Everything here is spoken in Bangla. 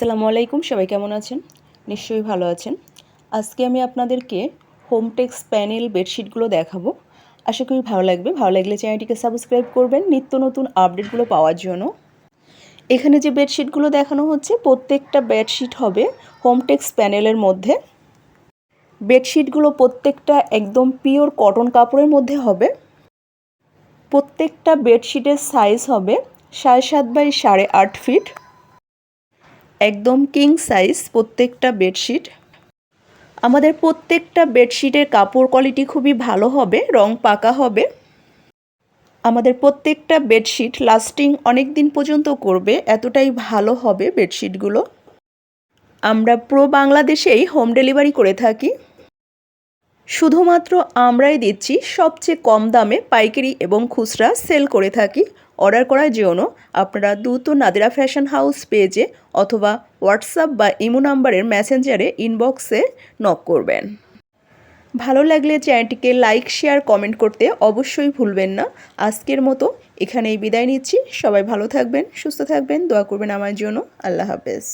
আসসালামু আলাইকুম, সবাই কেমন আছেন? নিশ্চয়ই ভালো আছেন। আজকে আমি আপনাদেরকে হোমটেক্স প্যানেল বেডশিটগুলো দেখাবো। আশা করি ভালো লাগবে। ভালো লাগলে চ্যানেলটিকে সাবস্ক্রাইব করবেন নিত্য নতুন আপডেটগুলো পাওয়ার জন্য। এখানে যে বেডশিটগুলো দেখানো হচ্ছে, প্রত্যেকটা বেডশিট হবে হোমটেক্স প্যানেলের মধ্যে। বেডশিটগুলো প্রত্যেকটা একদম পিওর কটন কাপড়ের মধ্যে হবে। প্রত্যেকটা বেডশিটের সাইজ হবে সাড়ে সাত বাই সাড়ে আট ফিট একদম কিং সাইজ প্রত্যেকটা বেডশিট আমাদের প্রত্যেকটা বেডশিটের কাপড় কোয়ালিটি খুবই ভালো হবে, রং পাকা হবে। আমাদের প্রত্যেকটা বেডশিট লাস্টিং অনেক দিন পর্যন্ত করবে, এতটাই ভালো হবে বেডশিটগুলো আমরা প্রো বাংলাদেশেই হোম ডেলিভারি করে থাকি। শুধুমাত্র আমরাই দিচ্ছি সবচেয়ে কম দামে পাইকারি এবং খুচরা সেল করে থাকি। অর্ডার করার জন্য আপনারা দ্রুত নাদিরা ফ্যাশন হাউস পেজে অথবা হোয়াটসঅ্যাপ বা ইমো নাম্বারের মেসেঞ্জারে ইনবক্সে নক করবেন। ভালো লাগলে চ্যানেলটিকে লাইক, শেয়ার, কমেন্ট করতে অবশ্যই ভুলবেন না। আজকের মতো এখানেই বিদায় নিচ্ছি। সবাই ভালো থাকবেন, সুস্থ থাকবেন, দোয়া করবেন আমার জন্য। আল্লাহ হাফেজ।